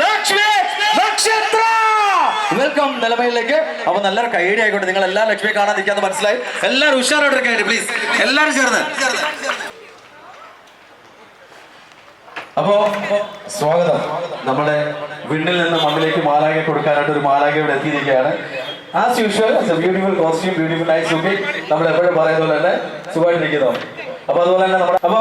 ലക്ഷ്മി നക്ഷത്ര വെൽക്കം നിലമയിലേക്ക് അപ്പൊ നല്ലൊരു കൈഡി ആയിക്കോട്ടെ. നിങ്ങൾ എല്ലാ ലക്ഷ്മിയെ കാണാതിരിക്കാന്ന് മനസ്സിലായി. എല്ലാവരും ഉഷാറായിട്ട് പ്ലീസ് എല്ലാവരും ചേർന്ന്. അപ്പോ സ്വാഗതം. നമ്മുടെ വിണ്ണിൽ നിന്ന് മണ്ണിലേക്ക് മാലാഖ കൊടുക്കാനായിട്ട് ഒരു മാലാഖ ഇവിടെ എത്തിയിരിക്കുകയാണ്. As usual beautiful costume beautiful night നമ്മൾ എപ്പോഴും പറയുന്ന പോലെ തന്നെ സുഖമായിട്ടിരിക്കുന്നു. അപ്പൊ അതുപോലെ തന്നെ നമ്മുടെ അപ്പൊ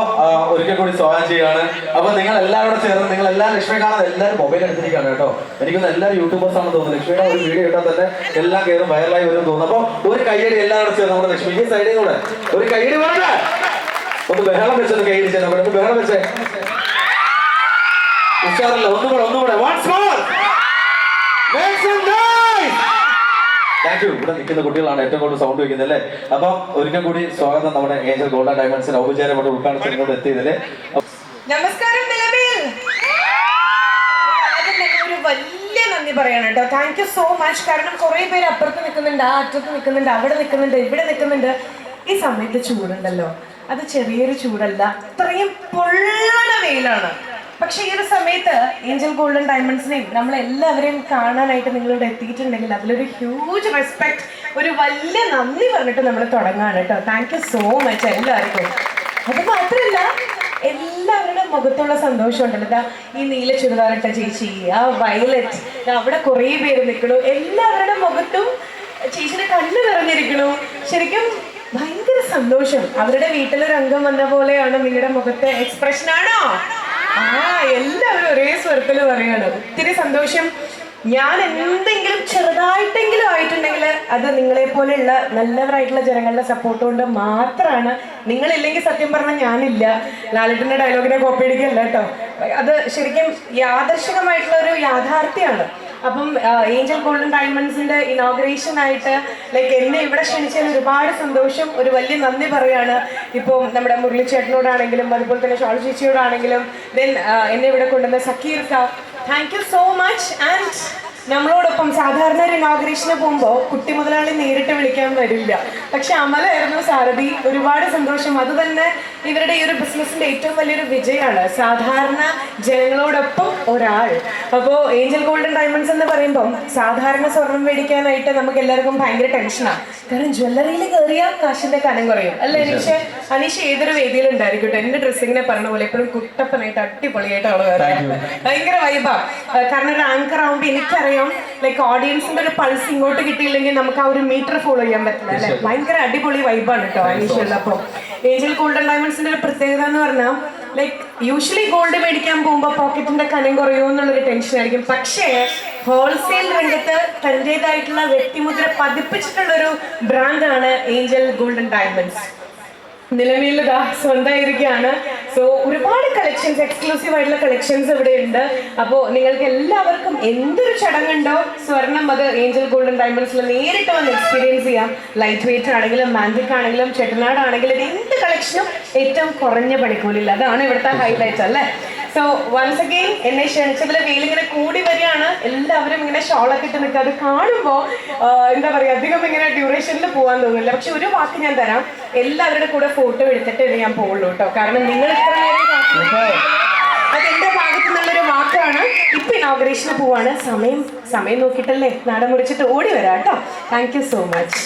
ഒരിക്കൽ കൂടി സ്വാഗതം ചെയ്യാണ് അപ്പൊ നിങ്ങൾ എല്ലാവരും ചേർന്ന് നിങ്ങൾ എല്ലാവരും ലക്ഷ്മി കാണാൻ എല്ലാവരും മൊബൈൽ എടുത്തിരിക്കുകയാണ് കേട്ടോ. എനിക്കൊന്ന് എല്ലാവരും യൂട്യൂബേഴ്സ് ആണെന്ന് തോന്നുന്നു. ലക്ഷ്മിയുടെ ഒരു വീഡിയോ ഇട്ടാൽ തന്നെ എല്ലാം കയറും വൈറലായി വരും തോന്നുന്നു. അപ്പൊ ഒരു കൈയടി എല്ലാവരും ചേർന്ന് നമ്മുടെ ലക്ഷ്മിക്ക് സൈഡിൽ കൂടെ. ഒരു കൈയടി വേണ്ട. ഒന്ന് ബഹളം വെച്ചൊന്ന് കൈയടി ഒന്ന് ബഹളം വെച്ചേ. ഉഷാറല്ല. ഒന്നുകൂടെ ഒന്നുകൂടെ. Once more. Thank യു ഇവിടെ നിൽക്കുന്ന കുട്ടികളാണ് ഏറ്റവും കൂടുതൽ സൗണ്ട് വയ്ക്കുന്നത് അല്ലേ? അപ്പം ഒരിക്കൽ കൂടി സ്വാഗതം നമ്മുടെ ഏഞ്ചൽ ഗോൾഡൻ ഡയമണ്ട്സിന് ഔപചാരമായിട്ട് ഉദ്ഘാടനത്തിന് ഇങ്ങോട്ട് എത്തിയതിൽ. നമസ്കാരം വലിയ നന്ദി പറയണം കേട്ടോ. താങ്ക് യു സോ മച്ച് കാരണം കുറെ പേര് അപ്പുറത്ത് നിൽക്കുന്നുണ്ട് ആ അറ്റത്ത് നിൽക്കുന്നുണ്ട് അവിടെ നിൽക്കുന്നുണ്ട് ഇവിടെ നിൽക്കുന്നുണ്ട്. ഈ സമയത്ത് ചൂടുണ്ടല്ലോ. അത് ചെറിയൊരു ചൂടല്ല അത്രയും പൊള്ളണ വെയിലാണ്. പക്ഷെ ഈ ഒരു സമയത്ത് ഏഞ്ചൽ ഗോൾഡൻ ഡയമണ്ട്സിനെയും നമ്മൾ എല്ലാവരെയും കാണാനായിട്ട് നിങ്ങളിവിടെ എത്തിയിട്ടുണ്ടെങ്കിൽ അതിലൊരു ഹ്യൂജ് റെസ്പെക്ട് ഒരു വലിയ നന്ദി പറഞ്ഞിട്ട് നമ്മൾ തുടങ്ങാണ് കേട്ടോ. താങ്ക് യു സോ മച്ച് എല്ലാവർക്കും. അത് മാത്രമല്ല എല്ലാവരുടെ മുഖത്തുള്ള സന്തോഷം ഉണ്ടല്ലോ ഈ നീല ചുരിദാറിട്ട ചേച്ചി ആ വയലറ്റ് അവിടെ കുറേ പേര് നിൽക്കണു എല്ലാവരുടെ മുഖത്തും ചേച്ചിയുടെ കണ്ണ് നിറഞ്ഞിരിക്കണു ശരിക്കും ഭയങ്കര സന്തോഷം. അവരുടെ വീട്ടിലൊരു അംഗം വന്ന പോലെയാണ് നിങ്ങളുടെ മുഖത്തെ എക്സ്പ്രഷൻ ആണോ? ആ എല്ലാവരും ഒരേ സ്വരത്തിൽ പറയാണ്. ഒത്തിരി സന്തോഷം. ഞാൻ എന്തെങ്കിലും ചെറുതായിട്ടെങ്കിലും ആയിട്ടുണ്ടെങ്കിൽ അത് നിങ്ങളെ പോലെയുള്ള നല്ലവരായിട്ടുള്ള ജനങ്ങളുടെ സപ്പോർട്ട് കൊണ്ട് മാത്രമാണ്. നിങ്ങളില്ലെങ്കിൽ സത്യം പറഞ്ഞാൽ ഞാനില്ല. ലാലിട്ടിന്റെ ഡയലോഗിനെ കോപ്പി അടിക്കല്ല കേട്ടോ. അത് ശരിക്കും യാദർശികമായിട്ടുള്ള ഒരു യാഥാർത്ഥ്യമാണ്. അപ്പം ഏഞ്ചൽ ഗോൾഡൻ ഡയമണ്ട്സിന്റെ ഇനോഗ്രേഷൻ ആയിട്ട് ലൈക്ക് എന്നെ ഇവിടെ ക്ഷണിച്ചതിൽ ഒരുപാട് സന്തോഷം ഒരു വലിയ നന്ദി പറയാണ്. ഇപ്പോൾ നമ്മുടെ മുരളിച്ചേട്ടനോടാണെങ്കിലും അതുപോലെ തന്നെ ഷോൾ ചേച്ചിയോടാണെങ്കിലും ദെൻ എന്നെ ഇവിടെ കൊണ്ടുവന്ന സക്കീർ കാ thank you so much and നമ്മളോടൊപ്പം സാധാരണ ഒരു ഇനോഗ്രേഷന് പോകുമ്പോൾ കുട്ടി മുതലാളി നേരിട്ട് വിളിക്കാൻ വരില്ല. പക്ഷെ അമലായിരുന്നു സാരഥി. ഒരുപാട് സന്തോഷം. അത് തന്നെ ഇവരുടെ ഈ ഒരു ബിസിനസിന്റെ ഏറ്റവും വലിയൊരു വിജയമാണ്. സാധാരണ ജനങ്ങളോടൊപ്പം ഒരാൾ. അപ്പോ ഏഞ്ചൽ ഗോൾഡൻ ഡയമണ്ട്സ് എന്ന് പറയുമ്പോൾ സാധാരണ സ്വർണം മേടിക്കാനായിട്ട് നമുക്ക് എല്ലാവർക്കും ഭയങ്കര ടെൻഷനാണ് കാരണം ജ്വല്ലറിയിൽ കയറിയാൽ കാശിന്റെ കനം കുറയും. അല്ലേ അനീഷ? അനീഷ ഏതൊരു വേദിയിൽ ഉണ്ടായിരിക്കട്ടെ. എന്റെ ഡ്രസ്സിങ്ങിനെ പറഞ്ഞ പോലെ എപ്പോഴും കുട്ടപ്പനായിട്ട് അടിപൊളിയായിട്ട് അവൾ ഭയങ്കര വൈബാ കാരണം ഒരു ആങ്കർ ആവുമ്പോൾ എനിക്കറിയാം ലൈക്ക് ഓഡിയൻസിന്റെ ഒരു പൾസ് ഇങ്ങോട്ട് കിട്ടിയില്ലെങ്കിൽ നമുക്ക് ആ ഒരു മീറ്റർ ഫോളോ ചെയ്യാൻ പറ്റില്ല അല്ലെ? ഭയങ്കര അടിപൊളി വൈബാണ് കേട്ടോ അനീഷ ഉള്ളപ്പോ ഏഞ്ചൽ ഗോൾഡൻ ഡയമണ്ട്സിന്റെ ഒരു പ്രത്യേകത എന്ന് പറഞ്ഞാൽ ലൈക്ക് യൂഷ്വലി ഗോൾഡ് മേടിക്കാൻ പോകുമ്പോൾ പോക്കറ്റിന്റെ കനം കുറയുമോ എന്നുള്ളൊരു ടെൻഷൻ ആയിരിക്കും. പക്ഷേ ഹോൾസെയിൽ രംഗത്ത് തന്റെതായിട്ടുള്ള വ്യക്തിമുദ്ര പതിപ്പിച്ചിട്ടുള്ള ഒരു ബ്രാൻഡാണ് ഏഞ്ചൽ ഗോൾഡൻ ഡയമണ്ട്സ് നിലവിൽ ഇതാ സ്വന്തമായിരിക്കുകയാണ്. സോ ഒരുപാട് കളക്ഷൻസ് എക്സ്ക്ലൂസീവ് ആയിട്ടുള്ള കളക്ഷൻസ് ഇവിടെ ഉണ്ട്. അപ്പോൾ നിങ്ങൾക്ക് എല്ലാവർക്കും എന്തൊരു ചടങ്ങുണ്ടോ സ്വർണം അത് ഏഞ്ചൽ ഗോൾഡൻ ഡയമണ്ട്സിൽ നേരിട്ട് വന്ന് എക്സ്പീരിയൻസ് ചെയ്യാം. ലൈറ്റ് വെയിറ്റ് ആണെങ്കിലും മാൻഡിക് ആണെങ്കിലും ചെട്ടനാട് ആണെങ്കിലും എന്ത് കളക്ഷനും ഏറ്റവും കുറഞ്ഞ പണിക്കൂലില്ല അതാണ് ഇവിടുത്തെ ഹൈലൈറ്റ് അല്ലേ? സോ വൺസ് അഗെയിൻ എന്നെ ക്ഷണിച്ചതിൽ വെയിലിങ്ങനെ കൂടി വരികയാണ്. എല്ലാവരും ഇങ്ങനെ ഷോളൊക്കെ ഇട്ട് നിൽക്കുക. അത് കാണുമ്പോൾ എന്താ പറയുക അധികം ഇങ്ങനെ ഡ്യൂറേഷനിൽ പോകാൻ തോന്നില്ല. പക്ഷെ ഒരു വാക്ക് ഞാൻ തരാം. എല്ലാവരുടെ കൂടെ ഫോട്ടോ എടുത്തിട്ട് ഞാൻ പോകുള്ളൂ കേട്ടോ. കാരണം നിങ്ങൾ ഇത്ര നേരം കാത്തിരിക്കുന്നത് അത് എന്റെ ഭാഗത്തു നിന്നുള്ളൊരു വാക്കാണ്. ഇപ്പൊ ഇനോഗ്രേഷന് പോവാണ്. സമയം സമയം നോക്കിയിട്ടല്ലേ? നാടൻ മുറിച്ചിട്ട് ഓടി വരാം കേട്ടോ. Thank you so much